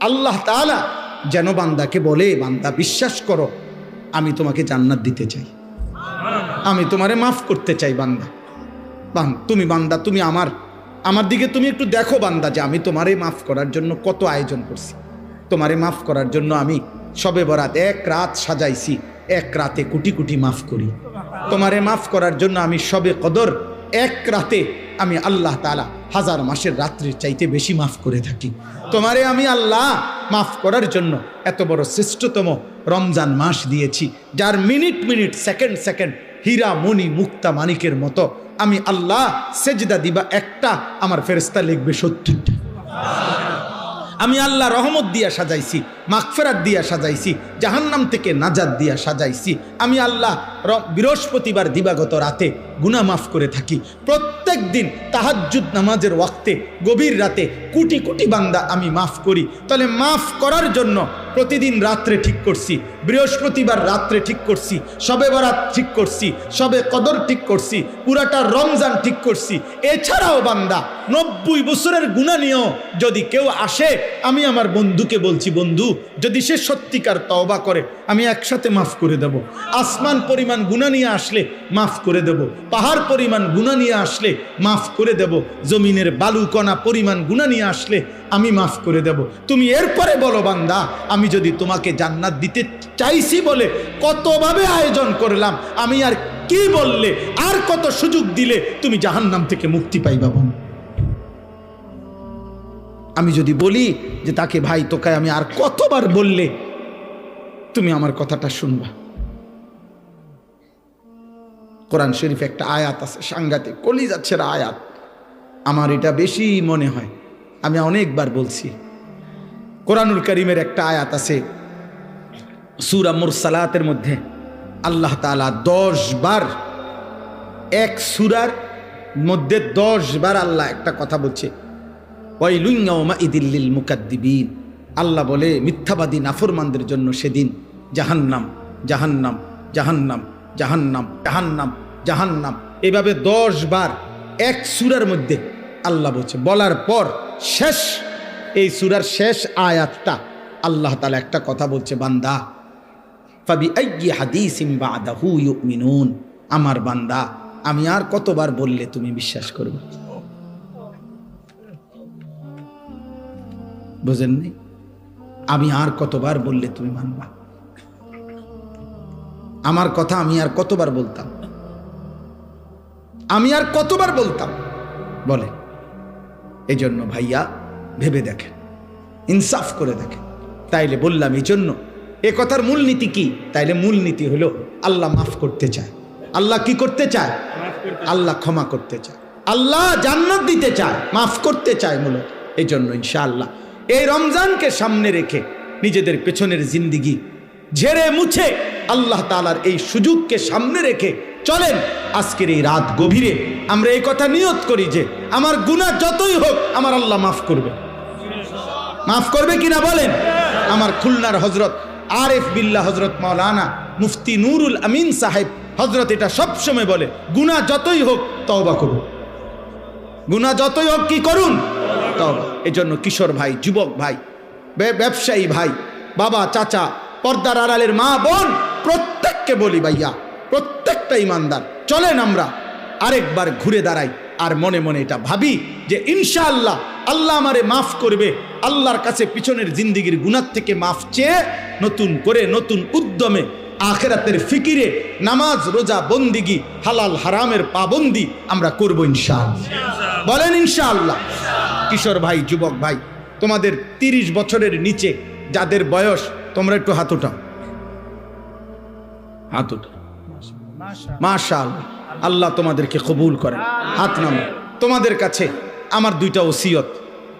আল্লাহ তাআলা যেন বান্দাকে বলে, বান্দা বিশ্বাস করো, আমি তোমাকে জান্নাত দিতে চাই। আমি তোমারে মাফ করতে চাই বান্দা। বান, তুমি বান্দা, তুমি আমার। আমার দিকে তুমি একটু দেখো বান্দা যে আমি তোমারে মাফ করার জন্য কত আয়োজন করছি। তোমারে মাফ করার জন্য আমি সবে বরাত এক রাত সাজাইছি, এক রাতে কোটি কোটি মাফ করি। তোমারে মাফ করার জন্য আমি সবে কদর এক রাতে আমি আল্লাহ তালা হাজার মাসের রাত্রির চাইতে বেশি মাফ করে থাকি। তোমারে আমি আল্লাহ মাফ করার জন্য এত বড় শ্রেষ্ঠতম রমজান মাস দিয়েছি, যার মিনিট মিনিট, সেকেন্ড সেকেন্ড হীরা মণি মুক্তা মানিকের মতো আমি আল্লাহ সেজদা দিবা একটা আমার ফেরস্তা লিখবে সত্তরটা। আমি আল্লাহ রহমত দিয়া সাজাইছি, মাগফেরাত দিয়া সাজাইছি, জাহান্নাম থেকে নাজাদ দিয়া সাজাইছি। আমি আল্লাহ বৃহস্পতিবার দিবাগত রাতে গুনাহ মাফ করে থাকি। প্রত্যেক দিন তাহাজ্জুদ নামাজের ওয়াক্তে, গভীর রাতে কোটি কোটি বান্দা আমি মাফ করি। তাহলে মাফ করার জন্য প্রতিদিন রাত্রে ঠিক করছি, বৃহস্পতিবার রাত্রে ঠিক করছি, সবে বরাত ঠিক করছি, সবে কদর ঠিক করছি, পুরাটা রমজান ঠিক করছি। এছাড়াও বান্দা, নব্বই বছরের গুণা নিয়েও যদি কেউ আসে, আমি আমার বন্ধুকে বলছি, বন্ধু, যদি সে সত্যিকার তওবা করে, আমি একসাথে মাফ করে দেব। আসমান পরিমাণ গুণা নিয়ে আসলে মাফ করে দেব। পাহাড় পরিমাণ গুণা নিয়ে আসলে মাফ করে দেব। জমিনের বালুকণা পরিমাণ গুণা নিয়ে আসলে আমি মাফ করে দেব। তুমি এরপরে বলো বান্দা, আমি যদি তোমাকে জান্নাত দিতে চাইছি বলে কতভাবে আয়োজন করলাম, আমি আর কি বললে, আর কত সুযোগ দিলে তুমি জাহান্নাম থেকে মুক্তি পাইবা বোন আমি যদি বলি যে তাকে ভাই তোকে আমি আর কতবার বললে, তুমি আমার কথাটা শুনবা। কোরআন শরীফ একটা আয়াত আছে, সাংঘাতিক কলি যাচ্ছে আয়াত। আমার এটা বেশি মনে হয়। আমি অনেকবার বলছি। কোরআনুল করিমের একটা আয়াত আছে, সুরা মুরসালাতের মধ্যে। আল্লাহ তাআলা দশ বার, এক সুরার মধ্যে দশ বার আল্লাহ একটা কথা বলছে। ওয়াইলুইয়াউমা ইদিল্লিল মুকাদ্দিবিন। আল্লাহ বলে, মিথ্যাবাদী, নাফরমানদের জন্য সেদিন জাহান্নাম জাহান্নাম জাহান্নাম। জাহান্নাম জাহান্নাম জাহান্নাম। এভাবে দশ বার এক সুরার মধ্যে আল্লাহ বলছে, বলার পর শেষ, এই সুরার শেষ আয়াতটা আল্লাহ তালা একটা কথা বলছে, বান্দা ফাবি আইয়ি হাদিসিম বাদাহু ইউমিনুন। আমার বান্দা, আমি আর কতবার বললে তুমি বিশ্বাস করবে? বুঝেননি? আমি আর কতবার বললে তুমি মানবা? আমার কথা আমি আর কতবার বলতাম? আমি আর কতবার বলতাম? বলে এই জন্য ভাইয়া, ভেবে দেখেন, ইনসাফ করে দেখেন। তাইলে বললাম এই জন্য এ কথার মূলনীতি কি? তাইলে মূলনীতি হলো, আল্লাহ মাফ করতে চায়। আল্লাহ কি করতে চায়? আল্লাহ ক্ষমা করতে চায়। আল্লাহ জান্নাত দিতে চায়, মাফ করতে চায় মূলত। এই জন্য ইনশাআল্লাহ এই রমজানকে সামনে রেখে নিজেদের পেছনের জিন্দিগি ঝেড়ে মুছে আল্লাহ তালার এই সুযোগকে সামনে রেখে চলেন আজকের এই রাত গভীরে। আমরা এই কথা নিয়ত করি যে, আমার গুনাহ যতই হোক, আমার আল্লাহ মাফ করবে। মাফ করবে কিনা বলেন? আমার খুলনার হজরত আরেফ বিল্লাহ হজরত মাওলানা মুফতি নুরুল আমিন সাহেব হজরত এটা সবসময় বলে, গুনাহ যতই হোক, তওবা করুন। গুনাহ যতই হোক, কি করুন? তওবা। এই জন্য কিশোর ভাই, যুবক ভাই, ব্যবসায়ী ভাই, বাবা, চাচা, পর্দার আড়ালের মা, বোন প্রত্যেককে বলি ভাইয়া, প্রত্যেকটা ইমানদার। চলেন আমরা আরেকবার ঘুরে দাঁড়াই আর মনে মনে এটা ভাবি যে ইনশাআল্লাহ আল্লাহ আমারে মাফ করবে, আল্লাহর কাছে পিছনের জিন্দিগির গুণার থেকে মাফ চেয়ে নতুন করে নতুন উদ্যমে, আখেরাতের ফিকিরে নামাজ, রোজা, বন্দিগি, হালাল, হারামের পাবন্দি আমরা করব ইনশাআল্লাহ। বলেন ইনশাআল্লাহ। কিশোর ভাই, যুবক ভাই, তোমাদের তিরিশ বছরের নিচে যাদের বয়স, তোমরা একটু হাত উঠাও। হাত উঠাও মাশাল আল্লাহ তোমাদেরকে কবুল করে। হাত নামো তোমাদের কাছে আমার দুইটা ওসিয়ত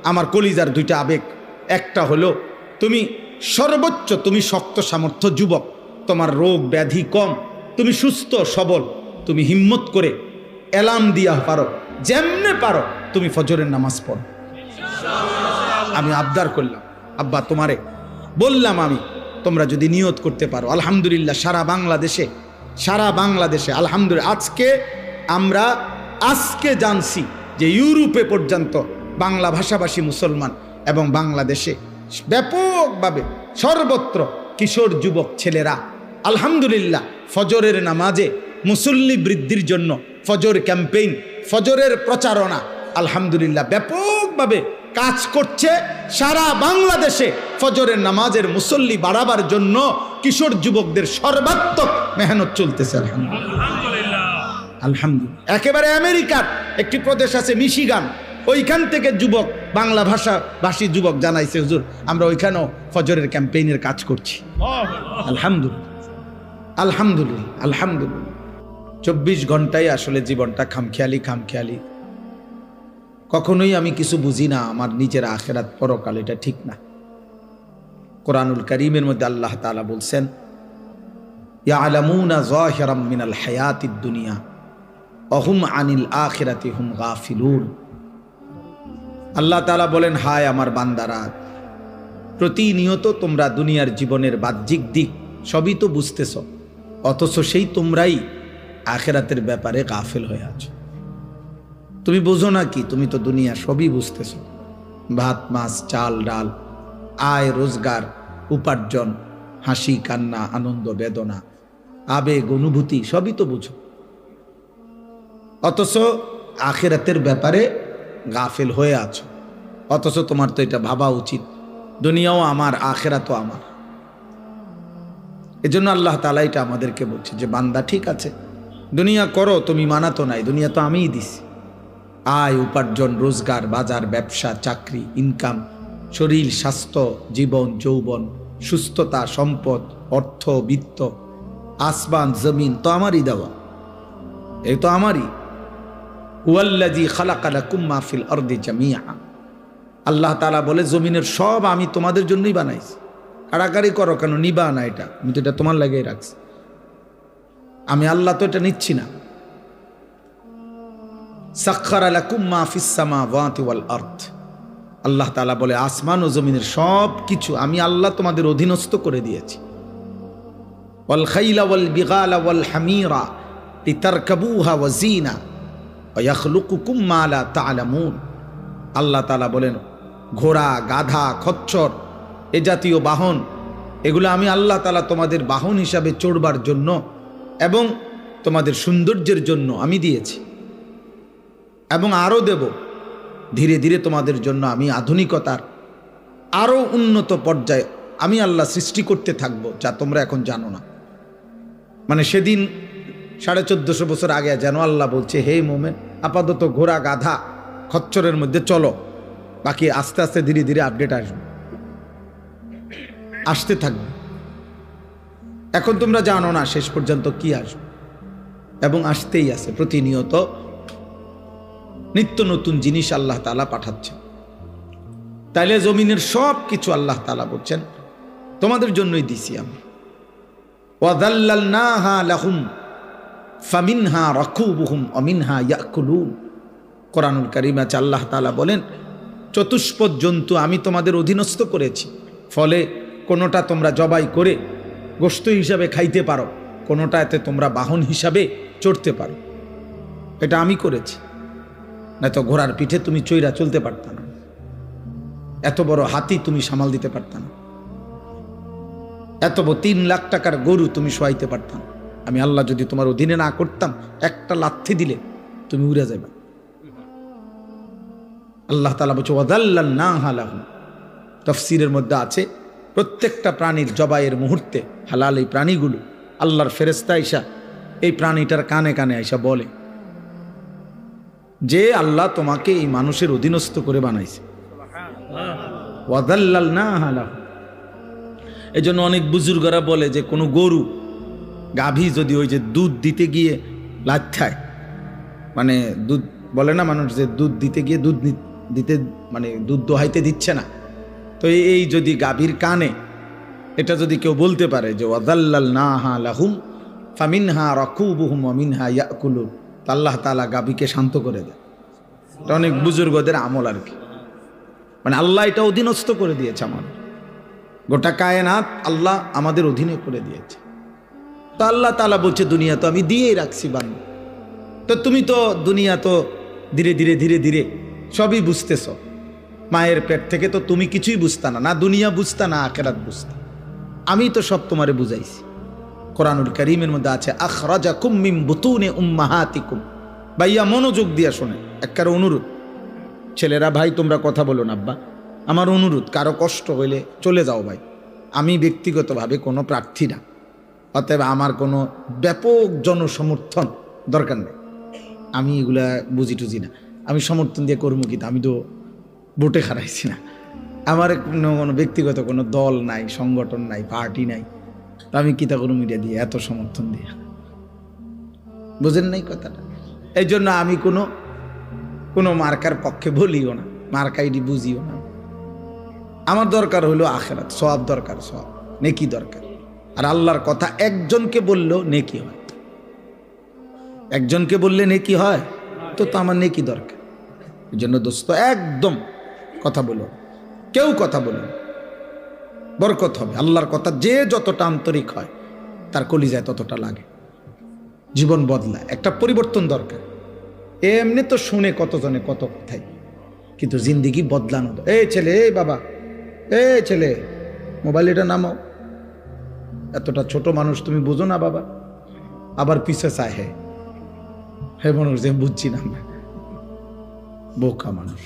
আমার কলিজার দুইটা আবেগ। একটা হলো তুমি সর্বোচ্চ তুমি শক্ত সামর্থ্য যুবক। তোমার রোগ ব্যাধি কম। তুমি সুস্থ সবল। তুমি হিম্মত করে অ্যালার্ম দিয়া পারো। যেমনে পারো তুমি ফজরের নামাজ পড়ো। আমি আবদার করলাম। আব্বা তোমারে বললাম আমি তোমরা যদি নিয়ত করতে পারো, আলহামদুলিল্লাহ সারা বাংলাদেশে সারা বাংলাদেশে, আলহামদুলিল্লাহ, আজকে আমরা আজকে জানছি যে ইউরোপে পর্যন্ত বাংলা ভাষাভাষী মুসলমান এবং বাংলাদেশে ব্যাপকভাবে সর্বত্র কিশোর যুবক ছেলেরা আলহামদুলিল্লাহ ফজরের নামাজে মুসল্লি বৃদ্ধির জন্য ফজর ক্যাম্পেইন, ফজরের প্রচারণা, আলহামদুলিল্লাহ ব্যাপকভাবে কাজ করছে সারা বাংলাদেশে ফজরের নামাজের মুসল্লি বাড়াবার জন্য কিশোর যুবকদের সর্বাত্মক মেহনত চলতেছে, আলহামদুলিল্লাহ। আলহামদুলিল্লাহ। একেবারে আমেরিকার একটি প্রদেশ আছে মিশিগান। ওইখান থেকে যুবক, বাংলা ভাষা ভাষী যুবক জানাইছে, হুজুর, আমরা ওইখানেও ফজরের ক্যাম্পেইনের কাজ করছি। আলহামদুলিল্লাহ। আলহামদুলিল্লাহ। আলহামদুলিল্লাহ। চব্বিশ ঘন্টায় আসলে জীবনটা খামখেয়ালি খামখেয়ালি। কখনোই আমি কিছু বুঝি না, আমার নিজের আখেরাত পরকাল, এটা ঠিক না। কোরআনুল করিমের মধ্যে আল্লাহ তাআলা বলছেন, ইয়ালামুনা যাহিরাম মিনাল হায়াতিদ দুনিয়া, অহুম আনিল আখিরাতি হুম গাফিলুন। আল্লাহ তাআলা বলেন, হায় আমার বান্দারা, প্রতিনিয়ত তোমরা দুনিয়ার জীবনের বাহ্যিক দিক সবই তো বুঝতেছ, অথচ সেই তোমরাই আখেরাতের ব্যাপারে গাফেল হয়ে আছো। তুমি বোঝো না কি? তুমি তো দুনিয়া সবই বুঝতেছ। ভাত, মাছ, চাল, ডাল, আয়, রোজগার, উপার্জন, হাসি, কান্না, আনন্দ, বেদনা, আবেগ, অনুভূতি, সবই তো বুঝো। অথচ আখেরাতের ব্যাপারে গাফেল হয়ে আছো। অথচ তোমার তো এটা ভাবা উচিত। দুনিয়াও আমার, আখেরাতও আমার। এজন্য আল্লাহ তালা এটা আমাদেরকে বলছে যে, বান্দা ঠিক আছে। দুনিয়া করো, তুমি মানাতো নাই। দুনিয়া তো আমিই দিছি। আয়, উপার্জন, রোজগার, বাজার, ব্যবসা, চাকরি ইনকাম শরীর, স্বাস্থ্য, জীবন, যৌবন, সুস্থতা, সম্পদ, অর্থ, বিত্ত, আসমান, জমিন, তো আমারই দেওয়া। এই তো আমারই। হুয়াল্লাজি খালাকালা কুম্মা ফিল অর্দে জামিয়া আল্লাহ তালা বলে, জমিনের সব আমি তোমাদের জন্যই বানাইছি। কাড়াকাড়ি করো কেন? নিবা না এটা। আমি তো এটা তোমার লাগিয়ে রাখছি। আমি আল্লাহ তো এটা নিচ্ছি না। সাক্ষার আলা কুম্মা আল্লাহ তালা বলে, আসমান ও জমিনের সব কিছু আমি আল্লাহ তোমাদের অধীনস্থ করে দিয়েছি। খাইলা ওয়াল হামিরা ওয়াজিনা আল্লাহ তাআলা বলেন, ঘোড়া, গাধা, খচ্চর, এ জাতীয় বাহন, এগুলো আমি আল্লাহ তাআলা তোমাদের বাহন হিসাবে চড়বার জন্য এবং তোমাদের সৌন্দর্যের জন্য আমি দিয়েছি। এবং আরও দেব। ধীরে ধীরে তোমাদের জন্য আমি আধুনিকতার আরও উন্নত পর্যায়ে আমি আল্লাহ সৃষ্টি করতে থাকব, যা তোমরা এখন জানো না। মানে সেদিন সাড়ে চোদ্দশো বছর আগে যেন আল্লাহ বলছে, হে মোমেন, আপাতত ঘোড়া গাধা খচ্চরের মধ্যে চলো, বাকি আস্তে আস্তে ধীরে ধীরে আপডেট আসবে। আসতে থাকবে। এখন তোমরা জানো না, শেষ পর্যন্ত কি আসবে। এবং আসতেই আছে প্রতিনিয়ত নিত্য নতুন জিনিস আল্লাহ তালা পাঠাচ্ছেন। তাইলে জমিনের সব কিছু আল্লাহ তালা বলছেন, তোমাদের জন্যই দিছি আমি। ওয়াদাল্লালনাহা লাহুম, ফামিনহা রাকুবুহুম অমিনহা ইয়াকুলুন। কোরআনুল কারিম আল্লাহ তাআলা বলেন, চতুষ্পদ জন্তু আমি তোমাদের অধীনস্থ করেছি, ফলে কোনোটা তোমরা জবাই করে গোস্ত হিসাবে খাইতে পারো কোনোটা এতে তোমরা বাহন হিসাবে চড়তে পারো। এটা আমি করেছি। না তো ঘোড়ার পিঠে তুমি চৈরা চলতে পারত না। এত বড় হাতি তুমি সামাল দিতে পারত না। এত বড় তিন লাখ টাকার গরু তুমি শোয়াইতে পারতাম আমি আল্লাহ যদি তোমার অধীনে না করতাম, একটা লাথি দিলে তুমি উড়ে যাবে আল্লাহ তালা বলছে ওয়াদাল্লাল না হালাহু তফসিরের মধ্যে আছে, প্রত্যেকটা প্রাণীর জবাইয়ের মুহূর্তে হালাল এই প্রাণীগুলো আল্লাহর ফেরেস্তা আইসা এই প্রাণীটার কানে কানে আইসা বলে। যে আল্লাহ তোমাকে এই মানুষের অধীনস্থ করে বানাইছে। না এই জন্য অনেক বুজুর্গরা বলে যে, কোনো গরু গাভী যদি ওই যে দুধ দিতে গিয়ে লাচ্ছায় মানে দুধ বলে না মানুষ যে দুধ দিতে গিয়ে দুধ দিতে মানে দুধ দোহাইতে দিচ্ছে না। তো এই- যদি গাভীর কানে এটা যদি কেউ বলতে পারে যে ওয়াদাল্লাল না হা লাহুম, ফামিনহা রকুবুহুম অমিনহা ইয়াকুলুন। আল্লাহ তালা গাভীকে শান্ত করে দেয়। এটা অনেক বুজুর্গদের আমল আর কি। মানে আল্লাহ এটা অধীনস্থ করে দিয়েছে আমাদের গোটা কায়নাত আল্লাহ আমাদের অধীনে করে দিয়েছে। তো আল্লাহ তালা বলছে, দুনিয়া তো আমি দিয়েই রাখছি বান তো তুমি তো দুনিয়া তো ধীরে ধীরে ধীরে ধীরে সবই বুঝতেছ। মায়ের পেট থেকে তো তুমি কিছুই বুঝতা না। না দুনিয়া বুঝতা, না আখেরাত বুঝতা। আমি তো সব তোমারে বুঝাইছি। কোরআনুল করিমের মধ্যে আছে আখরাজা কুম্মিম বুতুনে উম্মাহাতিকুম। ভাইয়া মনোযোগ দিয়া শোনে একবার অনুরোধ। ছেলেরা, ভাই, তোমরা কথা বলো না, আব্বা। আমার অনুরোধ, কারও কষ্ট হইলে চলে যাও ভাই। আমি ব্যক্তিগতভাবে কোনো প্রার্থী না। অতএব আমার কোনো ব্যাপক জনসমর্থন দরকার নেই। আমি এগুলা বুঝি টুঝি না। আমি সমর্থন দিয়ে করব কিন্তু আমি তো ভোটে হারাইছি না। আমার কোনো ব্যক্তিগত কোনো দল নাই, সংগঠন নাই, পার্টি নাই। তো আমি কিতা করু মিডিয়া দিয়ে এত সমর্থন দিয়ে। বুঝেন নাই কথাটা? এই জন্য আমি কোনো কোনো মার্কার পক্ষে বলিও না মার্কাইডি বুঝিও না। আমার দরকার হলো আখেরাত সব দরকার সব নেকি দরকার। আর আল্লাহর কথা একজনকে বললেও নেকি হয়। একজনকে বললে নেকি হয়, তো তো আমার নেকি দরকার। এই জন্য দোস্ত, একদম কথা বলো। কেউ কথা বলো। বরকত হবে। আল্লাহর কথা যে যতটা আন্তরিক হয়, তার কলিজায় ততটা লাগে। জীবন বদলায়, একটা পরিবর্তন দরকার। এমনি তো শুনে কতজনে কত কথাই, কিন্তু জিন্দিগি বদলানো এই ছেলে, এই বাবা, এই ছেলে, মোবাইল এটা নামাও। এতটা ছোট মানুষ তুমি বুঝো না, বাবা। আবার পিছে চায়, হে হে মানুষ যে বুঝছি না বোকা মানুষ।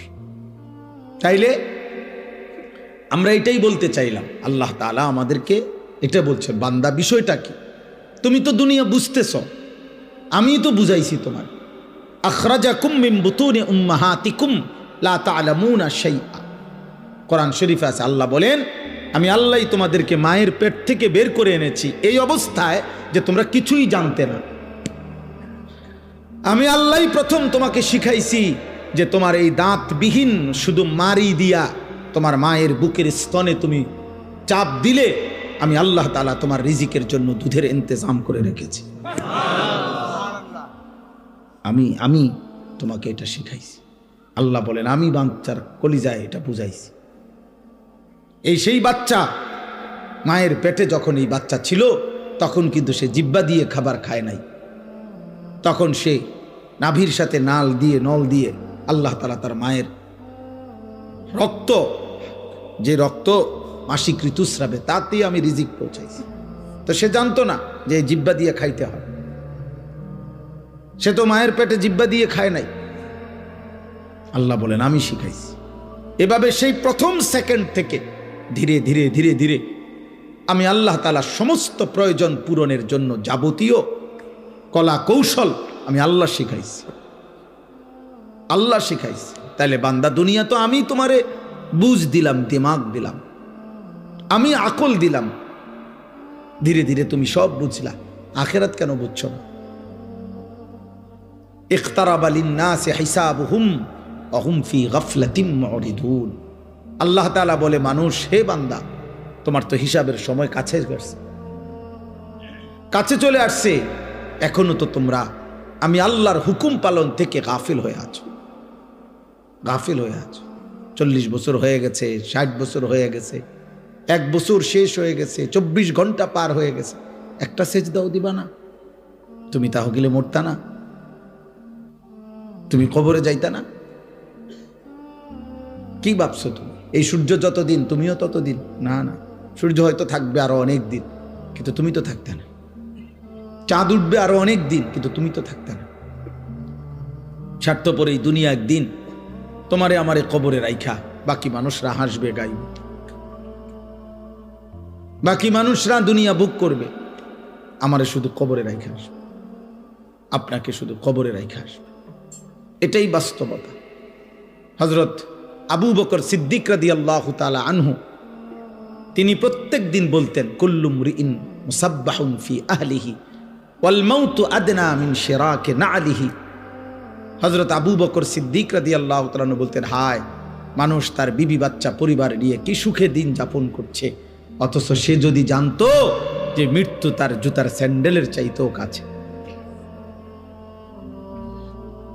তাইলে আমরা এটাই বলতে চাইলাম, আল্লাহ তাআলা আমাদেরকে এটা বলছে বান্দা, বিষয়টা কি? তুমি তো দুনিয়া বুঝতেছ আমি তো বুঝাইছি তোমার আখরাজাকুম মিন বুতুনি উম্মাহাতিকুম লা তা'লামুনা শাইআ। কোরআন শরীফে আছে, আল্লাহ বলেন, আমি আল্লাহ তোমাদেরকে মায়ের পেট থেকে বের করে এনেছি এই অবস্থায় যে তোমরা কিছুই জানতে না। আমি আল্লাহই প্রথম তোমাকে শিখাইছি যে তোমার এই দাঁতবিহীন শুধু মারি দিয়া তোমার মায়ের বুকের স্তনে তুমি চাপ দিলে আমি আল্লাহ তালা তোমার রিজিকের জন্য দুধের ইন্তজাম করে রেখেছি। আমি আমি তোমাকে এটা শিখাইছি। আল্লাহ বলেন, আমি বাচ্চার কলিজায় এটা বুঝাইছি। এই সেই বাচ্চা, মায়ের পেটে যখন এই বাচ্চা ছিল, তখন কিন্তু সে জিব্বা দিয়ে খাবার খায় নাই। তখন সে নাভির সাথে নাল দিয়ে, নল দিয়ে আল্লাহ তালা তার মায়ের রক্ত যে রক্ত মাসিক ঋতুস্রাবে, তাতেই আমি রিজিক পৌঁছাইছি। তো সে জানতো না যে জিব্বা দিয়ে খাইতে হয়। সে তো মায়ের পেটে জিব্বা দিয়ে খায় নাই। আল্লাহ বলেন, আমি শিখাইছি। এভাবে সেই প্রথম সেকেন্ড থেকে ধীরে ধীরে ধীরে ধীরে আমি আল্লাহ তালা সমস্ত প্রয়োজন পূরণের জন্য যাবতীয় কলা কৌশল আমি আল্লাহ শিখাইছি। আল্লাহ শিখাইছি। তাইলে বান্দা, দুনিয়া তো আমি তোমারে বুঝ দিলাম, দিমাগ দিলাম। আমি আকল দিলাম। ধীরে ধীরে তুমি সব বুঝলা। আখেরাত কেন বুঝছ না? আল্লাহ তাআলা বলে, মানুষ, হে বান্দা, তোমার তো হিসাবের সময় কাছে গেছে। কাছে চলে আসছে। এখনও তো তোমরা, আমি আল্লাহর হুকুম পালন থেকে গাফিল হয়ে আছো। গাফিল হয়ে আছো। চল্লিশ বছর হয়ে গেছে, ষাট বছর হয়ে গেছে, এক বছর শেষ হয়ে গেছে, চব্বিশ ঘণ্টা পার হয়ে গেছে। একটা সেজদাও দিবা না। তুমি তাহ গেলে মরতা না। তুমি কবরে যাইতা না। কি ভাবছ তুমি? এই সূর্য যতদিন, তুমিও ততদিন। না না, সূর্য হয়তো থাকবে আরও অনেক দিন, কিন্তু তুমি তো থাকতে না। চাঁদ উঠবে আরও অনেক দিন, কিন্তু তুমি তো থাকতে না। স্বার্থপর এই দুনিয়া একদিন তোমারে আমারে কবরে রাইখা, বাকি মানুষরা হাসবে গাইবে। বাকি মানুষরা দুনিয়া বুক করবে, আমারে শুধু কবরে রাইখা আসবে। আপনাকে শুধু কবরে রাইখা আসবে। এটাই বাস্তবতা। হজরত আবু বকর সিদ্দিক রাদি আল্লাহ তালা আনহু, তিনি প্রত্যেক দিন বলতেন কুল্লুম রিইন মুসাব্বাহুন ফি আহলিহি, ওয়াল মাউতু আদনা মিন শিরাকে নাআলিহি। হযরত আবু বকর সিদ্দিক রাদিয়াল্লাহু তাআলা বলতেন, হায়, মানুষ তার বিবি, বাচ্চা, পরিবার নিয়ে কি সুখে দিন যাপন করছে। অথচ সে যদি জানতো যে মৃত্যু তার জুতার স্যান্ডেলের চাইতেও কাছে।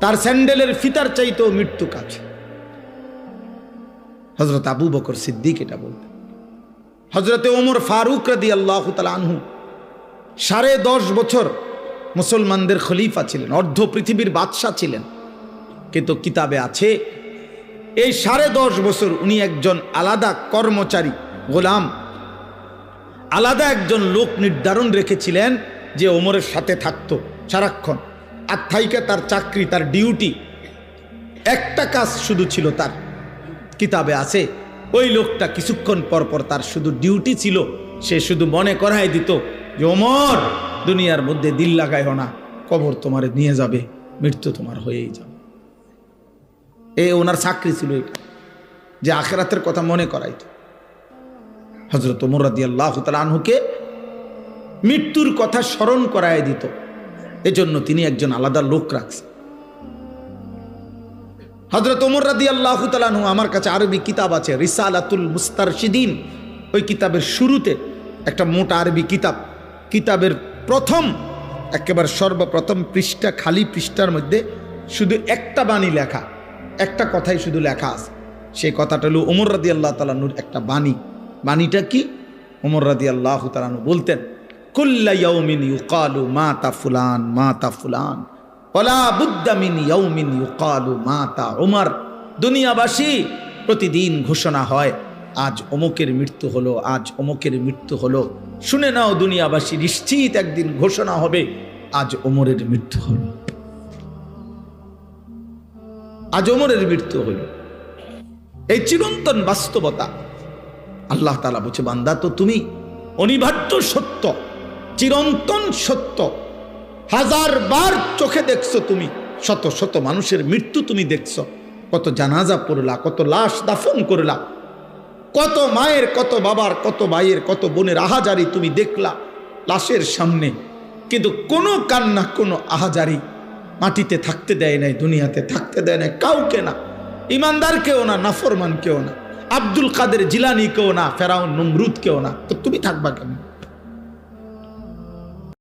তার স্যান্ডেলের ফিতার চাইতেও মৃত্যু কাছে। হজরত আবু বকর সিদ্দিক এটা বলতেন। হজরতে ওমর ফারুক রাদি আল্লাহ আনহু সাড়ে দশ বছর মুসলমানদের খলিফা ছিলেন, অর্ধ পৃথিবীর বাদশাহ ছিলেন। কিন্তু কিতাবে আছে, এই সাড়ে দশ বছর উনি একজন আলাদা কর্মচারী, গোলাম। আলাদা একজন লোক নির্ধারণ রেখেছিলেন যে ওমরের সাথে থাকতো সারাক্ষণ। থাইকে তার চাকরি, তার ডিউটি, একটা কাজ শুধু ছিল তার। কিতাবে আছে, ওই লোকটা কিছুক্ষণ পর পর তার শুধু ডিউটি ছিল, সে শুধু মনে করাই দিত যে, ওমর, দুনিয়ার মধ্যে দিল লাগাইও না, কবর তোমার নিয়ে যাবে, মৃত্যু তোমার হয়েই যাবে। এ ওনার চাকরি ছিল এটা। যে আখেরাতের কথা মনে করাইতো। হজরত মোরাদি আল্লাহ আনহুকে মৃত্যুর কথা স্মরণ করায় দিত। এজন্য তিনি একজন আলাদা লোক রাখছেন। হজরত ওমর রাদি আল্লাহ তালানহু আমার কাছে আরবি কিতাব আছে, রিসালাতুল মুস্তারশিদিন। ওই কিতাবের শুরুতে একটা মোটা আরবি কিতাব। কিতাবের প্রথম, একেবারে সর্বপ্রথম পৃষ্ঠা, খালি পৃষ্ঠার মধ্যে শুধু একটা বাণী লেখা। একটা কথাই শুধু লেখা আছে। সেই কথাটা হলো ওমর রাদি আল্লাহ তালানুর একটা বাণী। বাণীটা কি? ওমর রাদি আল্লাহ তালানু বলতেন, কুল্লা ইয়াউমিন ইউকালু মাতা ফুলান মাতা ফুলান ওলা বুদ্দামিন ইয়াউমিন ইউকালু মাতা ওমর দুনিয়াবাসী, প্রতিদিন ঘোষণা হয়, আজ অমুকের মৃত্যু হলো, আজ অমুকের মৃত্যু হলো। শুনে নাও দুনিয়াবাসী, নিশ্চিত একদিন ঘোষণা হবে, আজ ওমরের মৃত্যু হলো। আজ ওমরের মৃত্যু হইল। এই চিরন্তন বাস্তবতা আল্লাহ তালা বলছে, বান্দা, তো তুমি অনিবার্য সত্য, চিরন্তন সত্য, হাজার বার চোখে দেখছ তুমি, শত শত মানুষের মৃত্যু তুমি দেখছ, কত জানাজা পড়লা, কত লাশ দাফন করলা, কত মায়ের, কত বাবার, কত ভাইয়ের, কত বোনের আহাজারি তুমি দেখলা লাশের সামনে, কিন্তু কোনো কান্না, কোনো আহাজারি মাটিতে থাকতে দেয় নাই, দুনিয়াতে থাকতে দেয় নাই, কাউকে না। ইমানদার কেউ না, নাফরমান কেউ না। আব্দুল কাদের জিলানি কেউ না, ফেরাউন নমরুদ কেউ না। তো তুমি থাকবা কেন